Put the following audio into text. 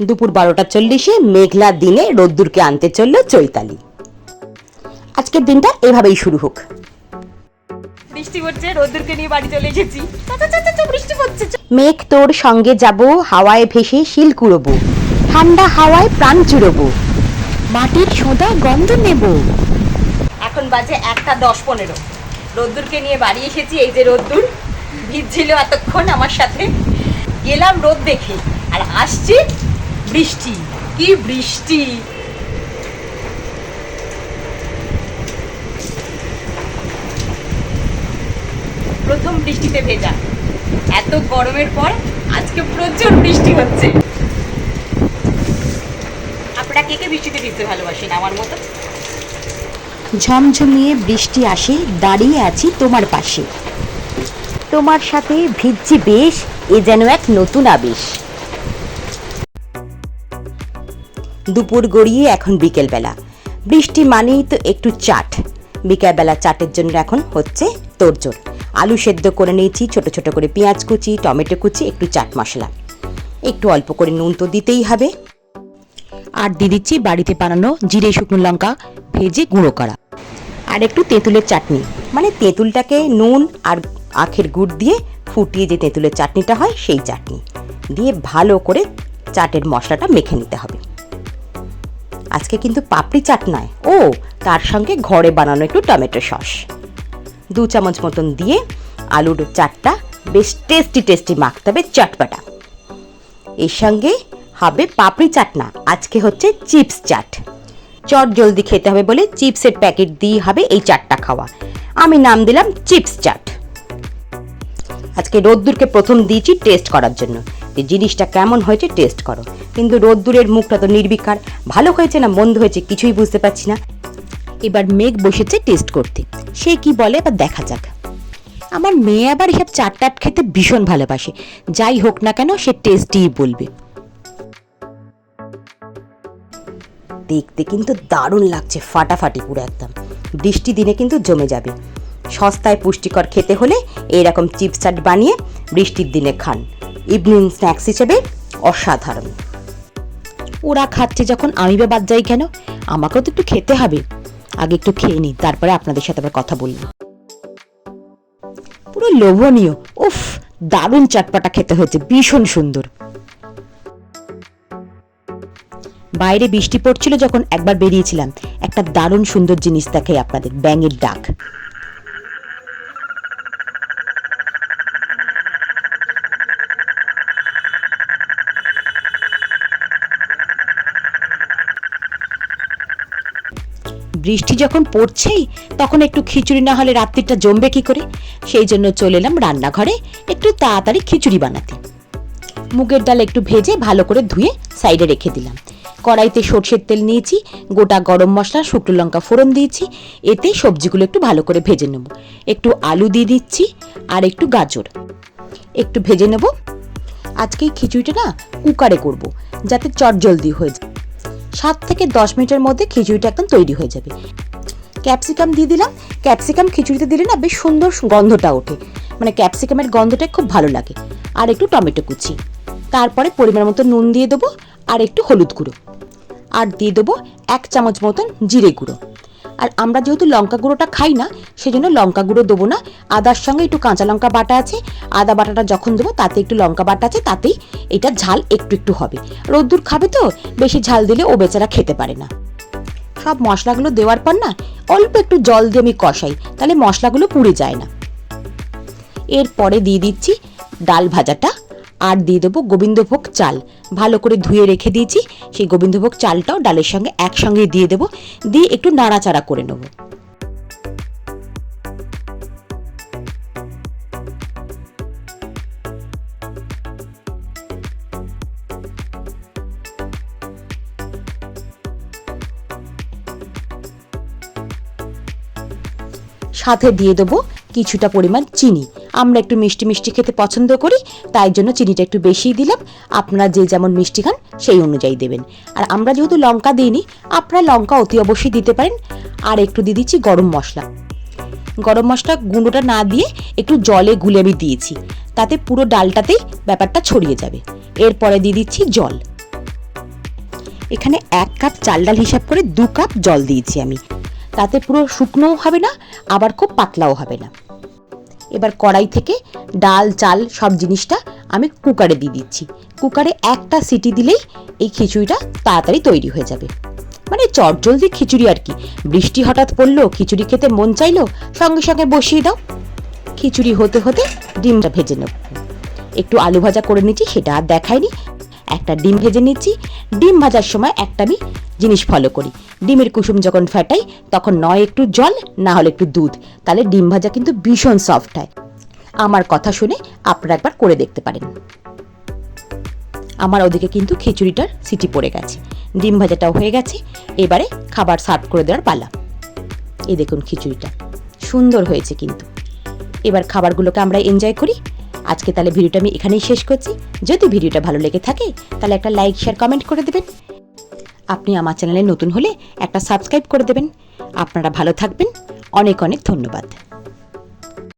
দুপুর বারোটা চল্লিশে মেঘলা দিনে রোদ্দুরকে আনতে চলল চৈতালি। আজকের দিনটা এভাবেই শুরু হোক। বৃষ্টি পড়ছে রোদ্দুরকে নিয়ে বাড়ি চলে এসেছি। বৃষ্টি পড়ছে মেঘ তোর সঙ্গে যাব হাওয়ায় ভেসে শিল কুড়বো। ঠান্ডা হাওয়ায় প্রাণ চুড়বো। মাটির সোঁদা গন্ধ নেব। এখন বাজে একটা দশ পনেরো। রোদ্দুরকে নিয়ে বাড়ি এসেছি এই যে রোদ্দুর। ভিজছিল এতক্ষণ আমার সাথে। গেলাম রোদ দেখে। আর আসছি বৃষ্টি, কি বৃষ্টি? প্রথম বৃষ্টিতে ভেজা। এত গরমের পর আজকে প্রচুর বৃষ্টি হচ্ছে। আপনারা কে কে বৃষ্টিতে ভিজতে ভালোবাসেন আমার মতো? ঝমঝমিয়ে বৃষ্টি আসে, দাঁড়িয়ে আছি তোমার পাশে। তোমার সাথে ভিজছি বেশ, এ যেন এক নতুন আবেশ। দুপুর গড়িয়ে এখন বিকেলবেলা। বৃষ্টি মানেই তো একটু চাট। বিকেলবেলা চাটের জন্য এখন হচ্ছে তোড়জোড় আলু সেদ্ধ করে নিয়েছি, ছোট ছোট করে পেঁয়াজ কুচি, টমেটো কুচি, একটু চাট মশলা। একটু অল্প করে নুন তো দিতেই হবে। আর দিয়ে দিচ্ছি বাড়িতে বানানো জিরে, শুকনো লঙ্কা, ভেজে গুঁড়ো করা। আর একটু তেঁতুলের চাটনি। মানে তেঁতুলটাকে নুন আর আখের গুড় দিয়ে ফুটিয়ে যে তেঁতুলের চাটনিটা হয়, সেই চাটনি। দিয়ে ভালো করে চাটের মশলাটা মেখে নিতে হবে। আজকে কিন্তু পাপড়ি চাট নয়। ও, তার সঙ্গে ঘরে বানানো একটু টমেটো সস। দু চামচ মতন দিয়ে আলুর চাটটা বেশ টেস্টি টেস্টি মাখতে হবে চটপাটা। এর সঙ্গে হবে পাপড়ি চাট না, আজকে হচ্ছে চিপস চাট। চট জলদি খেতে হবে বলে চিপসের প্যাকেট দিয়ে হবে এই চাটটা খাওয়া। আমি নাম দিলাম চিপস চাট। আজকে রোদ্দুরকে প্রথম দিয়েছি টেস্ট করার জন্য। যে জিনিসটা কেমন হয়েছে টেস্ট করো। কিন্তু রোদ্দুরের মুখটা তো নির্বিকার। ভালো হয়েছে না মন্দ হয়েছে কিছুই বুঝতে পারছি না। এবার মেঘ বসেছে টেস্ট করতে। সে কি বলে এবার দেখা যাক। আমার মেয়ে আবার এসব চাট টাট খেতে ভীষণ ভালোবাসে। যাই হোক না কেন সে টেস্টিই বলবে। দেখতে কিন্তু দারুণ লাগছে ফাটাফাটি পুরো একদম। বৃষ্টি দিনে কিন্তু জমে যাবে। সস্তায় পুষ্টিকর খেতে হলে এইরকম চিপস চাট বানিয়ে বৃষ্টির দিনে খান। ইভিনিং স্ন্যাক্স হিসেবে অসাধারণ। ওরা খাচ্ছে যখন আমি বা বাদ যাই কেন? আমাকেও তো একটু খেতে হবে। আগে একটু খেয়ে নিই, তারপরে আপনাদের সাথে আবার কথা বলব। পুরো লোভনীয়। উফ, দারুণ চাটপাটা খেতে হয়েছে, ভীষণ সুন্দর। বাইরে বৃষ্টি পড়ছিল যখন একবার বেরিয়েছিলাম। একটা দারুণ সুন্দর জিনিস দেখাই আপনাদের, ব্যাঙের ডাক। বৃষ্টি যখন পড়ছেই, তখন একটু খিচুড়ি না হলে রাত্রিটা জমবে কি করে? সেই জন্য চলে এলাম রান্নাঘরে, একটু তাড়াতাড়ি খিচুড়ি বানাতে। মুগের ডাল একটু ভেজে ভালো করে ধুয়ে সাইডে রেখে দিলাম। কড়াইতে সর্ষের তেল নিয়েছি, গোটা গরম মশলা, শুকনো লঙ্কা ফোড়ন দিয়েছি, এতে সবজিগুলো একটু ভালো করে ভেজে নেব। একটু আলু দিয়ে দিচ্ছি, আর একটু গাজর। একটু ভেজে নেব। আজকে এই খিচুড়িটা না, কুকারে করব, যাতে চট জলদি হয়ে যায়। সাত থেকে দশ মিনিটের মধ্যে খিচুড়িটা একদম তৈরি হয়ে যাবে। ক্যাপসিকাম দিয়ে দিলাম। ক্যাপসিকাম খিচুড়িতে দিলে না বেশ সুন্দর গন্ধটা ওঠে। মানে ক্যাপসিকামের গন্ধটা খুব ভালো লাগে। আর একটু টমেটো কুচি। তারপরে পরিমাণ মতো নুন দিয়ে দেবো। আর একটু হলুদ গুঁড়ো। আর দিয়ে দেবো এক চামচ মতন জিরে গুঁড়ো। আর আমরা যেহেতু লঙ্কা গুঁড়োটা খাই না, সেজন্য লঙ্কা গুঁড়ো দেবো না। আদার সঙ্গে একটু কাঁচা লঙ্কা বাটা আছে। আদা বাটাটা যখন দেবো, তাতে একটু লঙ্কা বাটা আছে, তাতেই এটা ঝাল একটু একটু হবে। রোদ্দুর খাবে তো, বেশি ঝাল দিলে ও বেচারা খেতে পারে না। সব মশলাগুলো দেওয়ার পর না, অল্প একটু জল দিয়ে আমি কষাই, তাহলে মশলাগুলো পুড়ে যায় না। এরপরে দিয়ে দিচ্ছি ডাল ভাজাটা। আর দিয়ে দেবো গোবিন্দভোগ চাল। ভালো করে ধুয়ে রেখে দিয়েছি। সেই গোবিন্দভোগ চালটাও ডালের সঙ্গে একসঙ্গে দিয়ে দেবো। দিয়ে একটু নাড়াচাড়া করে নেব। সাথে দিয়ে দেবো কিছুটা পরিমাণ চিনি। আমরা একটু মিষ্টি মিষ্টি খেতে পছন্দ করি, তাই জন্য চিনিটা একটু বেশিই দিলাম। আপনারা যে যেমন মিষ্টি খান, সেই অনুযায়ী দেবেন। আর আমরা যেহেতু লঙ্কা দিইনি, আপনারা লঙ্কা অতি অবশ্যই দিতে পারেন। আর একটু দিয়ে দিচ্ছি গরম মশলা। গরম মশলা গুঁড়োটা না দিয়ে একটু জলে গুলে আমি দিয়েছি। তাতে পুরো ডালটাতেই ব্যাপারটা ছড়িয়ে যাবে। এরপরে দিয়ে দিচ্ছি জল। এখানে এক কাপ চাল ডাল হিসাব করে দু কাপ জল দিয়েছি আমি। তাতে পুরো শুকনোও হবে না, আবার খুব পাতলাও হবে না। এবার কড়াই থেকে ডাল, চাল সব জিনিসটা আমি কুকারে দিয়ে দিচ্ছি। কুকারে একটা সিটি দিলেই এই খিচুড়িটা তাড়াতাড়ি তৈরি হয়ে যাবে। মানে চট জলদি খিচুড়ি আর কি। বৃষ্টি হঠাৎ পড়ল, খিচুড়ি খেতে মন চাইলো, সঙ্গে সঙ্গে বসিয়ে দাও। খিচুড়ি হতে হতে ডিমটা ভেজে নেব। একটু আলু ভাজা করে নিচ্ছি, সেটা আর দেখাইনি। একটা ডিম ভেজে নিচ্ছি। ডিম ভাজার সময় একটা আমি জিনিস ফলো করি। ডিমের কুসুম যখন ফাটাই, তখন নয় একটু জল, না হলে একটু দুধ। তাহলে ডিম ভাজা কিন্তু ভীষণ সফট হয়। আমার কথা শুনে আপনারা একবার করে দেখতে পারেন। আমার ওদিকে কিন্তু খিচুড়িটার সিটি পড়ে গেছে। ডিম ভাজাটাও হয়ে গেছে। এবারে খাবার সার্ভ করে দেওয়ার পালা। এই দেখুন খিচুড়িটা। সুন্দর হয়েছে কিন্তু। এবার খাবারগুলোকে আমরা এনজয় করি। আজকে তাহলে ভিডিওটা আমি এখানেই শেষ করছি। যদি ভিডিওটা ভালো লেগে থাকে, তাহলে একটা লাইক শেয়ার কমেন্ট করে দেবেন। আপনি আমার চ্যানেলে নতুন হলে একটা সাবস্ক্রাইব করে দেবেন। আপনারা ভালো থাকবেন। অনেক অনেক ধন্যবাদ।